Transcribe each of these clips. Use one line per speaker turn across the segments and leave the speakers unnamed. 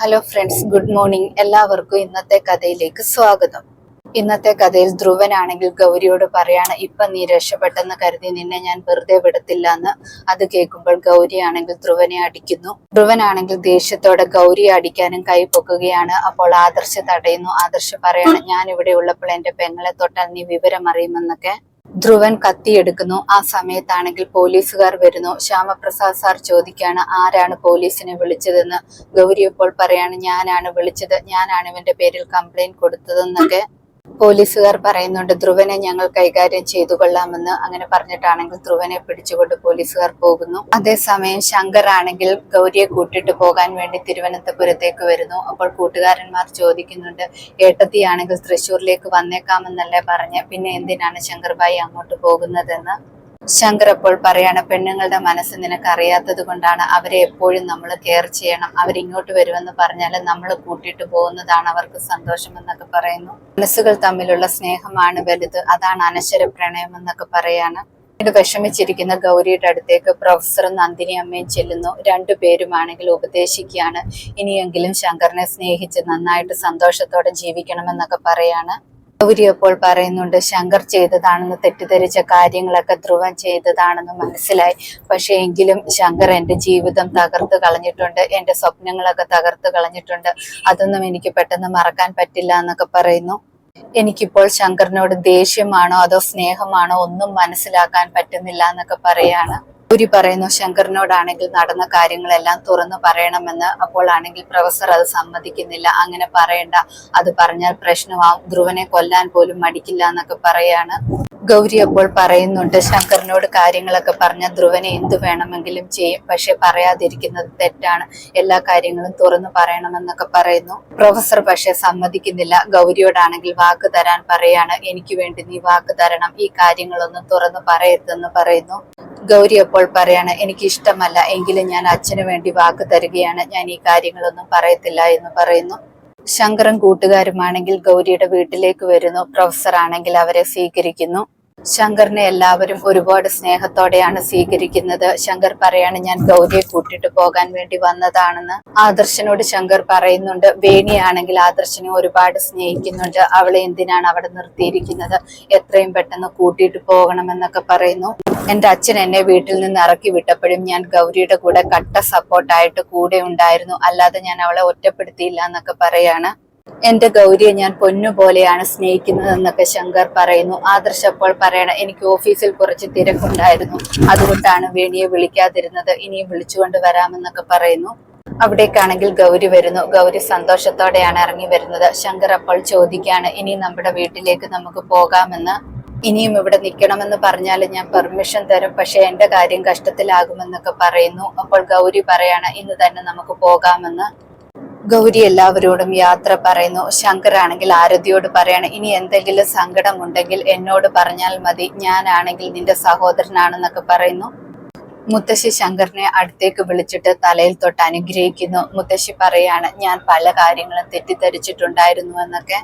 Hello friends good morning എല്ലാവർക്കും ഇന്നത്തെ കഥയിലേക്ക് സ്വാഗതം. ഇന്നത്തെ കഥയിൽ ധ്രുവനാണെങ്കിൽ ഗൗരിയോട് പറയാണ് ഇപ്പൊ നീ രക്ഷപ്പെട്ടെന്ന് കരുതി നിന്നെ ഞാൻ വെറുതെ വിടത്തില്ല എന്ന് അത് കേൾക്കുമ്പോൾ ഗൗരിയാണെങ്കിൽ ധ്രുവനെ അടിക്കുന്നു. ധ്രുവനാണെങ്കിൽ ദേഷ്യത്തോടെ ഗൗരിയെ അടിക്കാനും കൈ പൊക്കുകയാണ്. അപ്പോൾ ആദർശ തടയുന്നു. ആദർശ പറയാണ് ഞാൻ ഇവിടെ ഉള്ളപ്പോൾ എന്റെ പെങ്ങളെ തൊട്ടാൽ നീ വിവരം അറിയുമെന്നൊക്കെ ധ്രുവൻ കത്തിയെടുക്കുന്നു. ആ സമയത്താണെങ്കിൽ പോലീസുകാർ വരുന്നു. ശ്യാമപ്രസാദ് സാർ ചോദിക്കാണ് ആരാണ് പോലീസിനെ വിളിച്ചതെന്ന്? ഗൗരി ഇപ്പോൾ പറയാണ് ഞാനാണ് വിളിച്ചത്. ഞാനാണ് ഇവന്റെ പേരിൽ കംപ്ലൈന്റ് കൊടുത്തതെന്നൊക്കെ. പോലീസുകാർ പറയുന്നുണ്ട് ധ്രുവനെ ഞങ്ങൾ കൈകാര്യം ചെയ്തു കൊള്ളാമെന്ന് അങ്ങനെ പറഞ്ഞിട്ടാണെങ്കിൽ ധ്രുവനെ പിടിച്ചുകൊണ്ട് പോലീസുകാർ പോകുന്നു. അതേസമയം ശങ്കർ ആണെങ്കിൽ ഗൗരിയെ കൂട്ടിട്ട് പോകാൻ വേണ്ടി തിരുവനന്തപുരത്തേക്ക് വരുന്നു. അപ്പോൾ കൂട്ടുകാരന്മാർ ചോദിക്കുന്നുണ്ട് ഏട്ടത്തിയാണെങ്കിൽ തൃശ്ശൂരിലേക്ക് വന്നേക്കാമെന്നല്ലേ പറഞ്ഞ്? പിന്നെ എന്തിനാണ് ശങ്കർബായി അങ്ങോട്ട് പോകുന്നതെന്ന്? ശങ്കർ അപ്പോൾ പറയാണ് പെണ്ണുങ്ങളുടെ മനസ്സ് നിനക്ക് അറിയാത്തത് കൊണ്ടാണ് അവരെ എപ്പോഴും നമ്മൾ കെയർ ചെയ്യണം. അവരിങ്ങോട്ട് വരുമെന്ന് പറഞ്ഞാൽ നമ്മൾ കൂട്ടിയിട്ട് പോകുന്നതാണ് അവർക്ക് സന്തോഷം എന്നൊക്കെ പറയുന്നു. മനസ്സുകൾ തമ്മിലുള്ള സ്നേഹമാണ് വലുത്. അതാണ് അനശ്വര പ്രണയം എന്നൊക്കെ പറയാണ്. ഇത് വിഷമിച്ചിരിക്കുന്ന ഗൗരിയുടെ അടുത്തേക്ക് പ്രൊഫസറും നന്ദിനി അമ്മയും ചെല്ലുന്നു. രണ്ടുപേരുമാണെങ്കിൽ ഉപദേശിക്കുകയാണ്. ഇനിയെങ്കിലും ശങ്കറിനെ സ്നേഹിച്ച് നന്നായിട്ട് സന്തോഷത്തോടെ ജീവിക്കണമെന്നൊക്കെ പറയാണ്. ഗൗരി അപ്പോൾ പറയുന്നുണ്ട് ശങ്കർ ചെയ്തതാണെന്ന് തെറ്റിദ്ധരിച്ച കാര്യങ്ങളൊക്കെ ധ്രുവൻ ചെയ്തതാണെന്ന് മനസ്സിലായി. പക്ഷേ എങ്കിലും ശങ്കർ എന്റെ ജീവിതം തകർത്ത് കളഞ്ഞിട്ടുണ്ട് എന്റെ സ്വപ്നങ്ങളൊക്കെ തകർത്ത് കളഞ്ഞിട്ടുണ്ട്. അതൊന്നും എനിക്ക് പെട്ടെന്ന് മറക്കാൻ പറ്റില്ല എന്നൊക്കെ പറയുന്നു. എനിക്കിപ്പോൾ ശങ്കറിനോട് ദേഷ്യമാണോ അതോ സ്നേഹമാണോ ഒന്നും മനസ്സിലാക്കാൻ പറ്റുന്നില്ല എന്നൊക്കെ പറയാണ്. ഗൗരി പറയുന്നു ശങ്കറിനോടാണെങ്കിൽ നടന്ന കാര്യങ്ങളെല്ലാം തുറന്നു പറയണമെന്ന്. അപ്പോൾ ആണെങ്കിൽ പ്രൊഫസർ അത് സമ്മതിക്കുന്നില്ല. അങ്ങനെ പറയണ്ട. അത് പറഞ്ഞാൽ പ്രശ്നമാവും. ധ്രുവനെ കൊല്ലാൻ പോലും മടിക്കില്ല എന്നൊക്കെ പറയാണ്. ഗൗരി അപ്പോൾ പറയുന്നുണ്ട് ശങ്കറിനോട് കാര്യങ്ങളൊക്കെ പറഞ്ഞ ധ്രുവനെ എന്തു വേണമെങ്കിലും ചെയ്യും. പക്ഷെ പറയാതിരിക്കുന്നത് തെറ്റാണ്. എല്ലാ കാര്യങ്ങളും തുറന്നു പറയണമെന്നൊക്കെ പറയുന്നു. പ്രൊഫസർ പക്ഷെ സമ്മതിക്കുന്നില്ല. ഗൗരിയോടാണെങ്കിൽ വാക്ക് തരാൻ പറയാണ്. എനിക്ക് വേണ്ടി നീ വാക്ക് തരണം. ഈ കാര്യങ്ങളൊന്നും തുറന്നു പറയരുതെന്ന് പറയുന്നു. ഗൗരി അപ്പോൾ പറയാണ് എനിക്ക് ഇഷ്ടമല്ല എങ്കിലും ഞാൻ അച്ഛന് വേണ്ടി വാക്ക് തരികയാണ്. ഞാൻ ഈ കാര്യങ്ങളൊന്നും പറയത്തില്ല എന്ന് പറയുന്നു. ശങ്കറും കൂട്ടുകാരുമാണെങ്കിൽ ഗൗരിയുടെ വീട്ടിലേക്ക് വരുന്നു. പ്രൊഫസർ ആണെങ്കിൽ അവരെ സ്വീകരിക്കുന്നു. ശങ്കറിനെ എല്ലാവരും ഒരുപാട് സ്നേഹത്തോടെയാണ് സ്വീകരിക്കുന്നത്. ശങ്കർ പറയാണ് ഞാൻ ഗൗരിയെ കൂട്ടിട്ട് പോകാൻ വേണ്ടി വന്നതാണെന്ന്. ആദർശനോട് ശങ്കർ പറയുന്നുണ്ട് വേണിയാണെങ്കിൽ ആദർശനെ ഒരുപാട് സ്നേഹിക്കുന്നുണ്ട്. അവളെ എന്തിനാണ് അവിടെ നിർത്തിയിരിക്കുന്നത്? എത്രയും പെട്ടെന്ന് കൂട്ടിയിട്ട് പോകണമെന്നൊക്കെ പറയുന്നു. എന്റെ അച്ഛൻ എന്നെ വീട്ടിൽ നിന്ന് ഇറക്കി വിട്ടപ്പോഴും ഞാൻ ഗൗരിയുടെ കൂടെ കട്ട സപ്പോർട്ടായിട്ട് കൂടെ ഉണ്ടായിരുന്നു. അല്ലാതെ ഞാൻ അവളെ ഒറ്റപ്പെടുത്തിയില്ല എന്നൊക്കെ പറയാണ്. എന്റെ ഗൗരിയെ ഞാൻ പൊന്നു പോലെയാണ് ശങ്കർ പറയുന്നു. ആദർശ് അപ്പോൾ പറയണം എനിക്ക് ഓഫീസിൽ കുറച്ച് തിരക്കുണ്ടായിരുന്നു. അതുകൊണ്ടാണ് വേണിയെ വിളിക്കാതിരുന്നത്. ഇനിയും വിളിച്ചുകൊണ്ട് വരാമെന്നൊക്കെ പറയുന്നു. അവിടേക്കാണെങ്കിൽ ഗൗരി വരുന്നു. ഗൗരി സന്തോഷത്തോടെയാണ് ഇറങ്ങി വരുന്നത്. ശങ്കർ അപ്പോൾ ചോദിക്കാണ് ഇനി നമ്മുടെ വീട്ടിലേക്ക് നമുക്ക് പോകാമെന്ന്? ഇനിയും ഇവിടെ നിൽക്കണമെന്ന് പറഞ്ഞാൽ ഞാൻ പെർമിഷൻ തരും. പക്ഷെ എന്റെ കാര്യം കഷ്ടത്തിലാകുമെന്നൊക്കെ പറയുന്നു. അപ്പോൾ ഗൗരി പറയാണ് ഇന്ന് തന്നെ നമുക്ക് പോകാമെന്ന്. ഗൗരി എല്ലാവരോടും യാത്ര പറയുന്നു. ശങ്കർ ആണെങ്കിൽ ആരതിയോട് പറയാണ് ഇനി എന്തെങ്കിലും സങ്കടമുണ്ടെങ്കിൽ എന്നോട് പറഞ്ഞാൽ മതി. ഞാനാണെങ്കിൽ നിന്റെ സഹോദരനാണെന്നൊക്കെ പറയുന്നു. മുത്തശ്ശി ശങ്കറിനെ അടുത്തേക്ക് വിളിച്ചിട്ട് തലയിൽ തൊട്ട് അനുഗ്രഹിക്കുന്നു. മുത്തശ്ശി പറയാണ് ഞാൻ പല കാര്യങ്ങളും തെറ്റിദ്ധരിച്ചിട്ടുണ്ടായിരുന്നു എന്നൊക്കെ.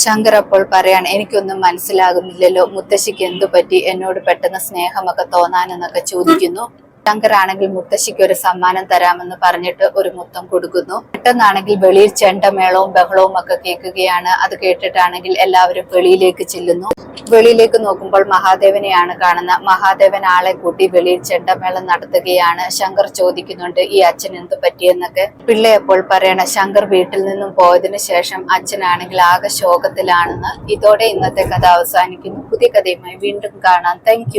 ശങ്കർ അപ്പോൾ പറയാണ് എനിക്കൊന്നും മനസ്സിലാകുന്നില്ലല്ലോ. മുത്തശ്ശിക്ക് എന്തു പറ്റി എന്നോട് പെട്ടെന്ന് സ്നേഹമൊക്കെ തോന്നാനെന്നൊക്കെ ചോദിക്കുന്നു. ശങ്കർ ആണെങ്കിൽ മുത്തശ്ശിക്ക് ഒരു സമ്മാനം തരാമെന്ന് പറഞ്ഞിട്ട് ഒരു മുത്തം കൊടുക്കുന്നു. പെട്ടെന്നാണെങ്കിൽ വെളിയിൽ ചെണ്ടമേളവും ബഹളവും ഒക്കെ കേൾക്കുകയാണ്. അത് കേട്ടിട്ടാണെങ്കിൽ എല്ലാവരും വെളിയിലേക്ക് ചെല്ലുന്നു. വെളിയിലേക്ക് നോക്കുമ്പോൾ മഹാദേവനെയാണ് കാണുന്ന. മഹാദേവൻ ആളെ കൂട്ടി വെളിയിൽ ചെണ്ടമേളം നടത്തുകയാണ്. ശങ്കർ ചോദിക്കുന്നുണ്ട് ഈ അച്ഛൻ എന്ത് പറ്റിയെന്നൊക്കെ? പിള്ളയപ്പോൾ പറയണ ശങ്കർ വീട്ടിൽ നിന്നും പോയതിനു ശേഷം അച്ഛനാണെങ്കിൽ ആകെ ശോകത്തിലാണെന്ന്. ഇതോടെ ഇന്നത്തെ കഥ അവസാനിക്കുന്നു. പുതിയ കഥയുമായി വീണ്ടും കാണാം. താങ്ക്